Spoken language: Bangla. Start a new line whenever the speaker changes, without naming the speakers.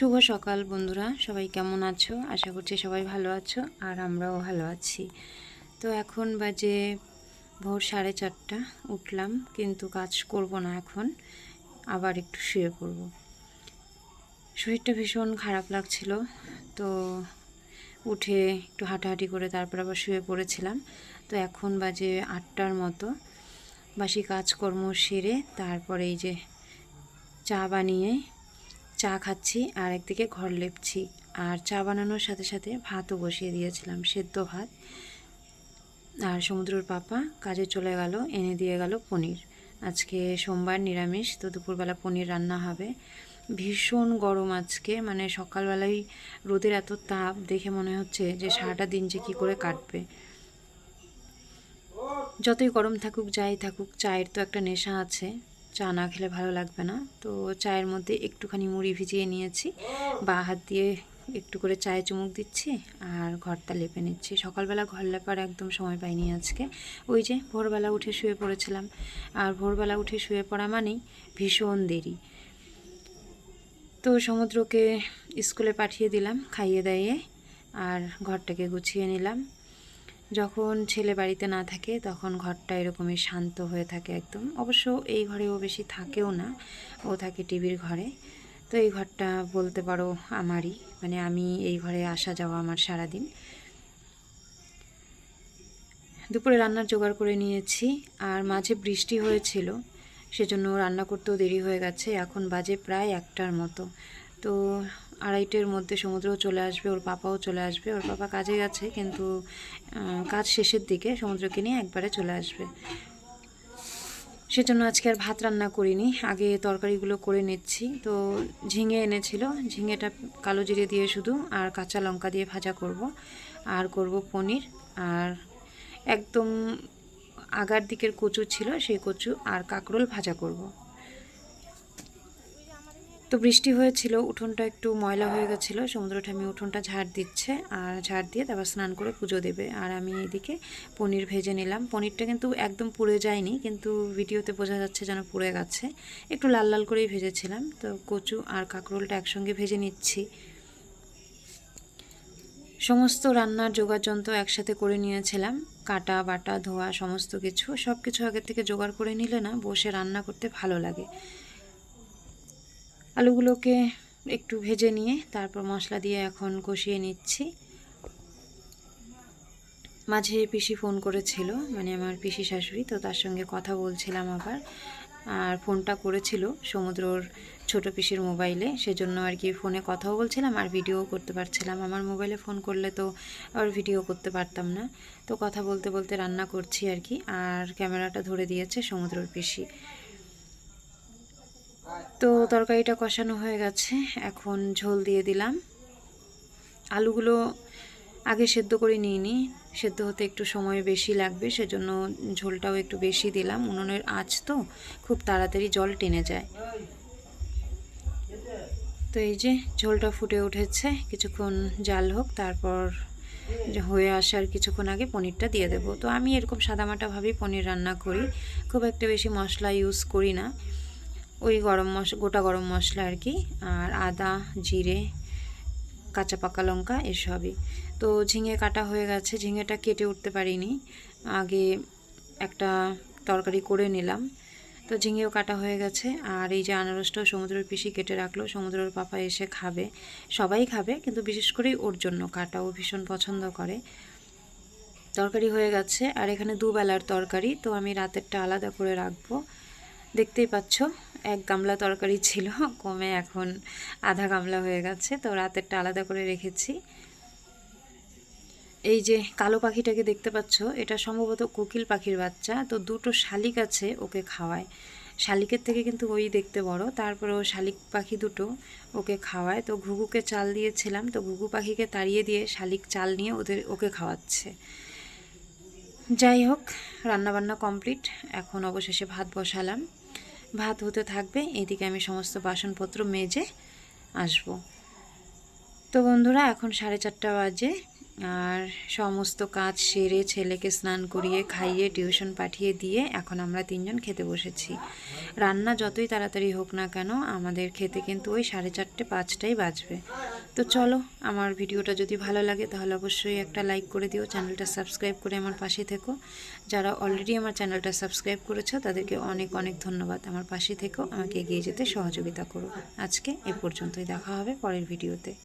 শুভ সকাল বন্ধুরা, সবাই কেমন আছো? আশা করছি সবাই ভালো আছো আর আমরাও ভালো আছি। তো এখন বাজে ভোর সাড়ে চারটা, উঠলাম কিন্তু কাজ করব না এখন, আবার একটু শুয়ে পড়ব। শরীরটা ভীষণ খারাপ লাগছিল, তো উঠে একটু হাঁটাহাঁটি করে তারপর আবার শুয়ে পড়েছিলাম। তো এখন বাজে আটটার মতো, বাসি কাজকর্ম সেরে তারপরে এই যে চা বানিয়ে চা খাচ্ছি আর একদিকে ঘর লেপছি। আর চা বানানোর সাথে সাথে ভাতও বসিয়ে দিয়েছিলাম, সেদ্ধ ভাত। আর সমুদ্রর পাপা কাজে চলে গেল, এনে দিয়ে গেল পনির। আজকে সোমবার নিরামিষ, তো দুপুরবেলা পনির রান্না হবে। ভীষণ গরম আজকে মানে সকালবেলায় রোদের এত তাপ, দেখে মনে হচ্ছে যে সারাটা দিন যে কী করে কাটবে। যতই গরম থাকুক, যাই থাকুক, চায়ের তো একটা নেশা আছে। চা না খেলে ভালো লাগবে না। তো চায়ের মধ্যে একটুখানি মুড়ি ভিজিয়ে নিয়েছি। বা হাত দিয়ে একটু করে চায়ে চুমুক দিচ্ছি আর ঘরটা লেপে নিচ্ছি। সকালবেলা ঘর লেপার একদম সময় পাইনি আজকে। ওই যে ভোরবেলা উঠে শুয়ে পড়েছিলাম। আর ভোরবেলা উঠে শুয়ে পড়া মানেই ভীষণ দেরি। তো সমুদ্রকে স্কুলে পাঠিয়ে দিলাম, খাইয়ে দাইয়ে, আর ঘরটাকে গুছিয়ে নিলাম। যখন ছেলে বাড়িতে না থাকে তখন ঘরটা এরকমই শান্ত হয়ে থাকে একদম। অবশ্য এই ঘরে ও বেশি থাকেও না, ও থাকে টিভির ঘরে। তো এই ঘরটা বলতে পারো আমারই মানে আমি এই ঘরে আসা যাওয়া আমার সারাদিন। দুপুরে রান্নার জোগাড় করে নিয়েছি, আর মাঝে বৃষ্টি হয়েছিল, সেজন্য রান্না করতেও দেরি হয়ে গেছে, এখন বাজে প্রায় একটার মতো। তো আড়াইটের মধ্যে সমুদ্রও চলে আসবে, ওর পাপাও চলে আসবে। ওর পাপা কাজে গেছে, কিন্তু কাজ শেষের দিকে সমুদ্রকে নিয়ে একবারে চলে আসবে। সেজন্য আজকে আর ভাত রান্না করিনি। আগে তরকারিগুলো করে নিচ্ছি। তো ঝিঙে এনেছিল। ঝিঙেটা কালো জিরে দিয়ে শুধু আর কাঁচা লঙ্কা দিয়ে ভাজা করব। আর করব পনির। আর একদম আগার দিকের কচু ছিল, সেই কচু আর কাঁকরোল ভাজা করব। তো বৃষ্টি হয়েছিল, উঠোনটা একটু ময়লা হয়ে গেছিল, সমুদ্র ঠামি উঠোনটা ঝাড় দিচ্ছে, আর ঝাড় দিয়ে তারপর স্নান করে পুজো দেবে। আর আমি এদিকে পনির ভেজে নিলাম। পনিরটা কিন্তু একদম পুড়ে যায়নি, কিন্তু ভিডিওতে বোঝা যাচ্ছে যেন পুড়ে গেছে। একটু লাল লাল করেই ভেজেছিলাম। তো কচু আর কাঁকরোলটা একসঙ্গে ভেজে নিচ্ছি। সমস্ত রান্নার জোগাড় যন্ত্র একসাথে করে নিয়েছিলাম। কাটা, বাটা, ধোয়া, সমস্ত কিছু। সব কিছু আগের থেকে জোগাড় করে নিলে না, বসে রান্না করতে ভালো লাগে। আলুগুলোকে একটু ভেজে নিয়ে তারপর মশলা দিয়ে এখন কষিয়ে নিচ্ছি। মাঝে পিসি ফোন করেছিল মানে আমার পিসি শাশুড়ি, তো তার সঙ্গে কথা বলছিলাম আবার। আর ফোনটা করেছিল সমুদ্রর ছোট পিসির মোবাইলে, সেজন্য আর কি ফোনে কথাও বলছিলাম আর ভিডিও করতে পারছিলাম। আমার মোবাইলে ফোন করলে তো আর ভিডিও করতে পারতাম না। তো কথা বলতে বলতে রান্না করছি আর কি, আর ক্যামেরাটা ধরে দিয়েছে সমুদ্রর পিসি। তো তরকারিটা কষানো হয়ে গেছে। এখন ঝোল দিয়ে দিলাম। আলুগুলো আগে সেদ্ধ করে নিইনি সেদ্ধ হতে একটু সময় বেশি লাগবে, সেজন্য ঝোলটাও একটু বেশি দিলাম। উনুনের আঁচ তো খুব তাড়াতাড়ি জল টেনে যায়। তো এই যে ঝোলটা ফুটে উঠেছে, কিছুক্ষণ জাল হোক, তারপর হয়ে আসার কিছুক্ষণ আগে পনিরটা দিয়ে দেব। তো আমি এরকম সাদামাটাভাবেই পনির রান্না করি। খুব একটা বেশি মশলা ইউজ করি না। ওই গরম মশলা গোটা গরম মশলা আর কি, আর আদা, জিরে, কাঁচা পাকা লঙ্কা এসবই। তো ঝিঙে কাটা হয়ে গেছে, ঝিঙেটা কেটে উঠতে পারিনি। আগে একটা তরকারি করে নিলাম। তো ঝিঙেও কাটা হয়ে গেছে, আর এই যে আনারসটাও সমুদ্রের পিসি কেটে রাখল, সমুদ্রের পাপা এসে খাবে। সবাই খাবে, কিন্তু বিশেষ করেই ওর জন্য কাটাও ভীষণ পছন্দ করে। তরকারি হয়ে গেছে, আর এখানে দুবেলার তরকারি, তো আমি রাতেরটা আলাদা করে রাখব। দেখতেই পাচ্ছ এক গামলা তরকারি ছিল কমে এখন আধা গামলা হয়ে গেছে, তো রাতেরটা আলাদা করে রেখেছি। এই যে কালো পাখিটাকে দেখতে পাচ্ছ, এটা সম্ভবত কোকিল পাখির বাচ্চা, তো দুটো শালিক আছে ওকে খাওয়ায়। শালিকের থেকে কিন্তু ওই দেখতে বড় তারপরে ও শালিক পাখি দুটো ওকে খাওয়ায়। তো ঘুঘুকে চাল দিয়েছিলাম, তো ঘুঘু পাখিকে তাড়িয়ে দিয়ে শালিক চাল নিয়ে ওদের, ওকে খাওয়াচ্ছে। যাই হোক, রান্নাবান্না কমপ্লিট, এখন অবশেষে ভাত বসালাম। ভাত হতে থাকবে, এদিকে আমি সমস্ত বাসনপত্র মেজে আসব। তো বন্ধুরা, এখন সাড়ে চারটা বাজে। আর সমস্ত কাজ সেরে ছেলেকে স্নান করিয়ে, খাইয়ে, টিউশন পাঠিয়ে দিয়ে এখন আমরা তিনজন খেতে বসেছি। রান্না যতই তাড়াতাড়ি হোক না কেন, আমাদের খেতে কিন্তু ওই সাড়ে চারটে পাঁচটাই বাজবে। তো চলো, আমার ভিডিওটা যদি ভালো লাগে তাহলে অবশ্যই একটা লাইক করে দিও, চ্যানেলটা সাবস্ক্রাইব করে আমার পাশে থেকো। যারা অলরেডি আমার চ্যানেলটা সাবস্ক্রাইব করেছ, তাদেরকে অনেক অনেক ধন্যবাদ। আমার পাশে থেকেও আমাকে এগিয়ে যেতে সহযোগিতা করো। আজকে এ পর্যন্তই, দেখা হবে পরের ভিডিওতে।